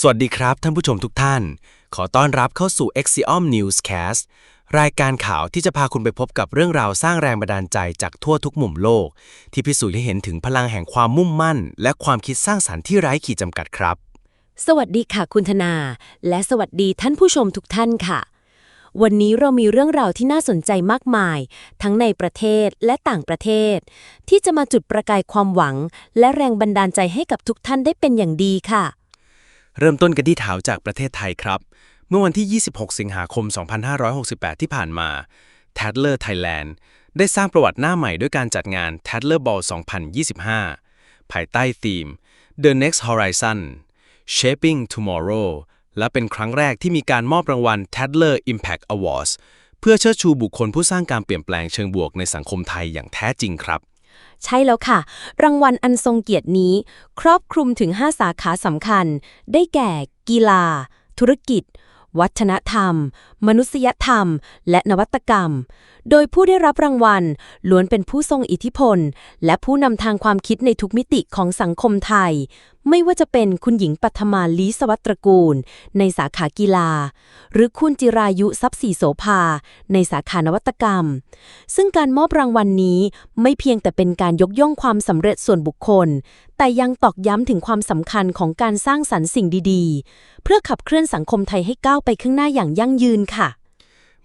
สวัสดีครับท่านผู้ชมทุกท่าน ขอต้อนรับเข้าสู่ Axiom Newscast รายการข่าวที่จะพาคุณไปพบกับเรื่องราวสร้างแรงบันดาลใจจากทั่วทุกมุมโลก ที่พิสูจน์ให้เห็นถึงพลังแห่งความมุ่งมั่น และความคิดสร้างสรรค์ที่ไร้ขีดจำกัดครับ สวัสดีค่ะคุณธนา และสวัสดีท่านผู้ชมทุกท่านค่ะ วันนี้เรามีเรื่องราวที่น่าสนใจมากมาย ทั้งในประเทศและต่างประเทศ ที่จะมาจุดประกายความหวัง และแรงบันดาลใจให้กับทุกท่านได้เป็นอย่างดีค่ะ เริ่มต้นกันที่ถาวจากประเทศไทยครับ เมื่อวันที่ 26 สิงหาคม 2568 ที่ผ่านมา Tadler Thailand ได้สร้างประวัติหน้าใหม่ด้วยการจัดงาน Tadler Ball 2025 ภายใต้ธีม The Next Horizon Shaping Tomorrow และเป็นครั้งแรกที่มีการมอบรางวัล Tadler Impact Awards เพื่อเชิดชูบุคคลผู้สร้างการเปลี่ยนแปลงเชิงบวกในสังคมไทยอย่างแท้จริงครับ ใช่แล้วค่ะ รางวัลอันทรงเกียรตินี้ ครอบคลุมถึง 5 สาขาสำคัญ ได้แก่ กีฬา ธุรกิจ วัฒนธรรม มนุษยธรรม และนวัตกรรม โดยผู้ได้รับรางวัลล้วนเป็นผู้ทรงอิทธิพล และผู้นำทางความคิดในทุกมิติของสังคมไทย ไม่ว่าจะเป็นคุณหญิงปัทมาลีสวัตรกูล ในสาขากีฬา หรือคุณจิรายุทรัพย์ศรีโสภา ในสาขานวัตกรรม ซึ่งการมอบรางวัลนนี้ไม่เพียงแต่เป็นการยกย่องความสำเร็จส่วนบุคคล แต่ยังตอกย้ำถึงความสำคัญของการสร้างสรรค์สิ่งดีๆ เพื่อขับเคลื่อนสังคมไทยให้ก้าวไปข้างหน้าอย่างยั่งยืนค่ะ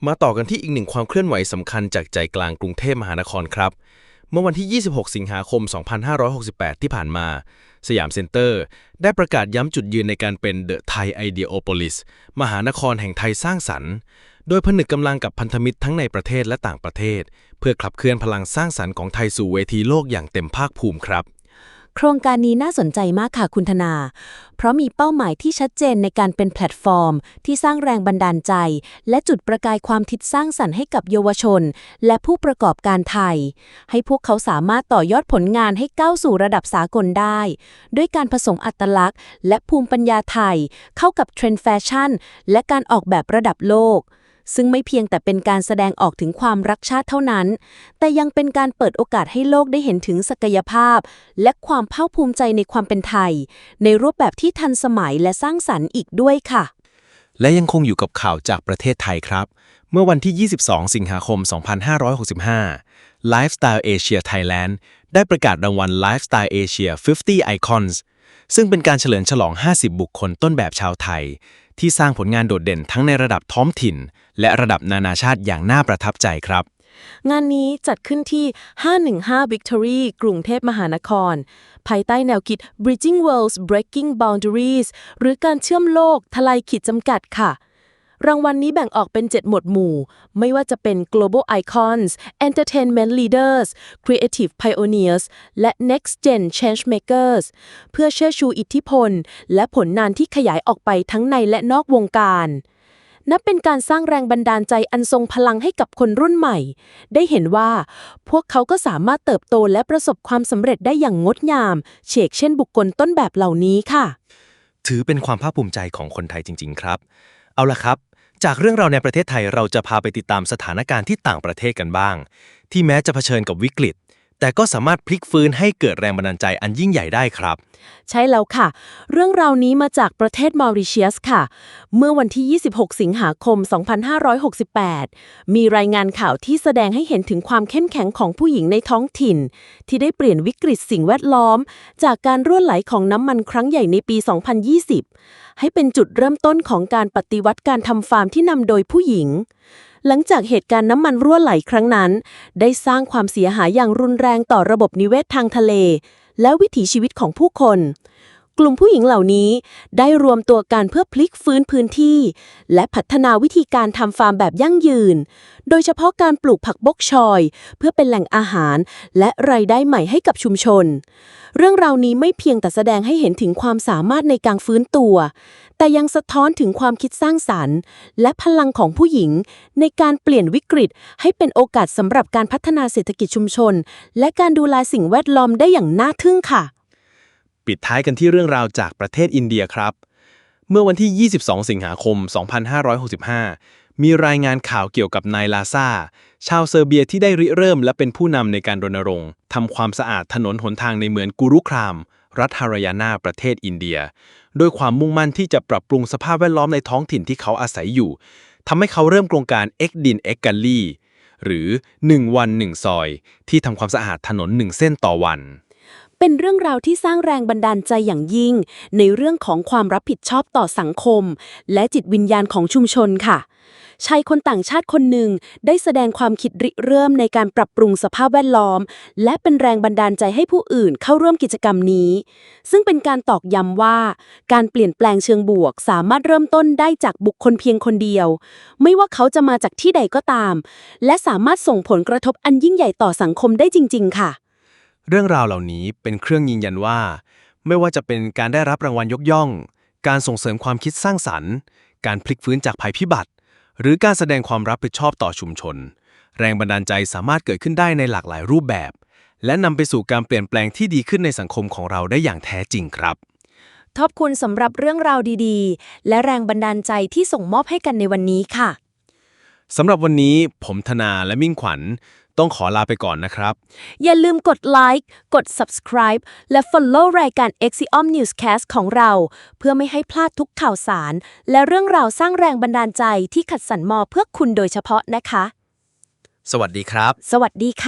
มาต่อกันที่อีกหนึ่งความเคลื่อนไหวสำคัญจากใจกลางกรุงเทพมหานครครับ เมื่อวันที่ 26 สิงหาคม 2568 ที่ผ่านมา สยามเซ็นเตอร์ ได้ประกาศย้ำจุดยืนในการเป็น The Thai Ideopolis มหานครแห่งไทยสร้างสรรค์ โดยผนึกกำลังกับพันธมิตรทั้งในประเทศและต่างประเทศ เพื่อขับเคลื่อนพลังสร้างสรรค์ของไทยสู่เวทีโลกอย่างเต็มภาคภูมิครับ โครงการนี้น่าสนใจมากค่ะคุณธนา เพราะมีเป้าหมายที่ชัดเจนในการเป็นแพลตฟอร์ม ที่สร้างแรงบันดาลใจ และจุดประกายความคิดสร้างสรรค์ให้กับเยาวชน และผู้ประกอบการไทย ให้พวกเขาสามารถต่อยอดผลงานให้ก้าวสู่ระดับสากลได้ ด้วยการผสมอัตลักษณ์ และภูมิปัญญาไทย เข้ากับเทรนด์แฟชั่น และการออกแบบระดับโลก ซึ่งไม่เพียงแต่เป็นการแสดงออกถึงความรักชาติเท่านั้น แต่ยังเป็นการเปิดโอกาสให้โลกได้เห็นถึงศักยภาพ และความภาคภูมิใจในความเป็นไทย ในรูปแบบที่ทันสมัยและสร้างสรรค์อีกด้วยค่ะ และยังคงอยู่กับข่าวจากประเทศไทยครับ เมื่อวันที่ 22 สิงหาคม 2565 Lifestyle Asia Thailand ได้ประกาศรางวัล Lifestyle Asia 50 Icons ซึ่งเป็นการเฉลิมฉลอง 50 บุคคลต้นแบบชาวไทย ที่สร้างผลงานโดดเด่นทั้งในระดับท้องถิ่น และระดับนานาชาติอย่างน่าประทับใจครับ งานนี้จัดขึ้นที่ 515 Victory กรุงเทพมหานคร ภายใต้แนวคิด Bridging Worlds Breaking Boundaries หรือการเชื่อมโลกทลายขีดจำกัดค่ะ รางวัลนนี้แบ่งออกเป็น 7 หมวดหมู่ ไม่ว่าจะเป็น Global Icons Entertainment Leaders Creative Pioneers และ Next Gen Changemakers เพื่อเชื่อชูอิทธิพล และผลงานที่ขยายออกไปทั้งในและนอกวงการนับเป็นการสร้างแรงบันดาลใจอันทรงพลังให้กับคนรุ่นใหม่ ได้เห็นว่า พวกเขาก็สามารถเติบโตและประสบความสำเร็จได้อย่างงดงามเชกเช่นบุคคลต้นแบบเหล่านี้ค่ะ ถือเป็นความภาคภูมิใจของคนไทยจริง ๆ ครับ เอาล่ะครับ จากเรื่องราวในประเทศไทยเราจะพาไปติดตามสถานการณ์ที่ต่างประเทศกันบ้าง ที่แม้จะเผชิญกับวิกฤต แต่ก็สามารถพลิกฟื้นให้เกิดแรงบันดาลใจอันยิ่งใหญ่ได้ครับ ใช่แล้วค่ะ เรื่องราวนี้มาจากประเทศมอริเชียสค่ะ เมื่อวันที่ 26 สิงหาคม 2568 มีรายงานข่าวที่แสดงให้เห็นถึงความเข้มแข็งของผู้หญิงในท้องถิ่น ที่ได้เปลี่ยนวิกฤตสิ่งแวดล้อม จากการรั่วไหลของน้ำมันครั้งใหญ่ในปี 2020 ให้เป็นจุดเริ่มต้นของการปฏิวัติการทำฟาร์มที่นำโดยผู้หญิง หลังจากเหตุการณ์น้ำมันรั่วไหลครั้งนั้น ได้สร้างความเสียหายอย่างรุนแรงต่อระบบนิเวศทางทะเล และวิถีชีวิตของผู้คน กลุ่มผู้หญิงเหล่านี้ได้รวมตัวกันเพื่อพลิกฟื้นพื้นที่ และพัฒนาวิธีการทำฟาร์มแบบยั่งยืน โดยเฉพาะการปลูกผักบกชอย เพื่อเป็นแหล่งอาหาร และรายได้ใหม่ให้กับชุมชน เรื่องราวนี้ไม่เพียงแต่แสดงให้เห็นถึงความสามารถในการฟื้นตัว แต่ยังสะท้อนถึงความคิดสร้างสรรค์ และพลังของผู้หญิง ในการเปลี่ยนวิกฤต ให้เป็นโอกาสสำหรับการพัฒนาเศรษฐกิจชุมชน และการดูแลสิ่งแวดล้อมได้อย่างน่าทึ่งค่ะ ปิดท้ายกันที่เรื่องราวจากประเทศอินเดียครับ เมื่อวันที่ 22 สิงหาคม 2565 มีรายงานข่าวเกี่ยวกับนายลาซาชาวเซอร์เบียที่ได้ริเริ่มและเป็นผู้นำในการรณรงค์ทำความสะอาดถนนหนทางในเมืองกูรุคราม รัฐฮารยานาประเทศอินเดีย ด้วยความมุ่งมั่นที่จะปรับปรุงสภาพแวดล้อมในท้องถิ่นที่เขาอาศัยอยู่ทำให้เขาเริ่มโครงการ X ดิน X กัลลี่หรือ 1 วัน 1 ซอย ที่ทำความสะอาดถนน 1 เส้นต่อวัน เป็นเรื่องราวที่สร้างแรงบันดาลใจอย่างยิ่ง ในเรื่องของความรับผิดชอบต่อสังคม และจิตวิญญาณของชุมชนค่ะชายคนต่างชาติคนหนึ่งได้แสดงความคิดริเริ่มในการปรับปรุงสภาพแวดล้อม และเป็นแรงบันดาลใจให้ผู้อื่นเข้าร่วมกิจกรรมนี้ ซึ่งเป็นการตอกย้ำว่า การเปลี่ยนแปลงเชิงบวก สามารถเริ่มต้นได้จากบุคคลเพียงคนเดียว ไม่ว่าเขาจะมาจากที่ใดก็ตาม และสามารถส่งผลกระทบอันยิ่งใหญ่ต่อสังคมได้จริง ๆ ค่ะ เรื่องราวเหล่านี้เป็นเครื่องยืนยันว่า ไม่ว่าจะเป็นการได้รับรางวัลยกย่อง การส่งเสริมความคิดสร้างสรรค์ การพลิกฟื้นจากภัยพิบัติ หรือการแสดงความรับผิดชอบต่อชุมชน แรงบันดาลใจสามารถเกิดขึ้นได้ในหลากหลายรูปแบบ และนำไปสู่การเปลี่ยนแปลงที่ดีขึ้นในสังคมของเราได้อย่างแท้จริงครับขอบคุณสำหรับเรื่องราวดีๆ และแรงบันดาลใจที่ส่งมอบให้กันในวันนี้ค่ะ สำหรับวันนี้ผมธนาและมิ่งขวัญ ต้องขอลาไปก่อนนะครับ อย่าลืมกดไลค์ กด subscribe และ follow รายการ Axiom Newscast ของเรา เพื่อไม่ให้พลาดทุกข่าวสาร และเรื่องราวสร้างแรงบันดาลใจที่ขัดสรรมอเพื่อคุณโดยเฉพาะนะคะ สวัสดีครับ สวัสดีค่ะ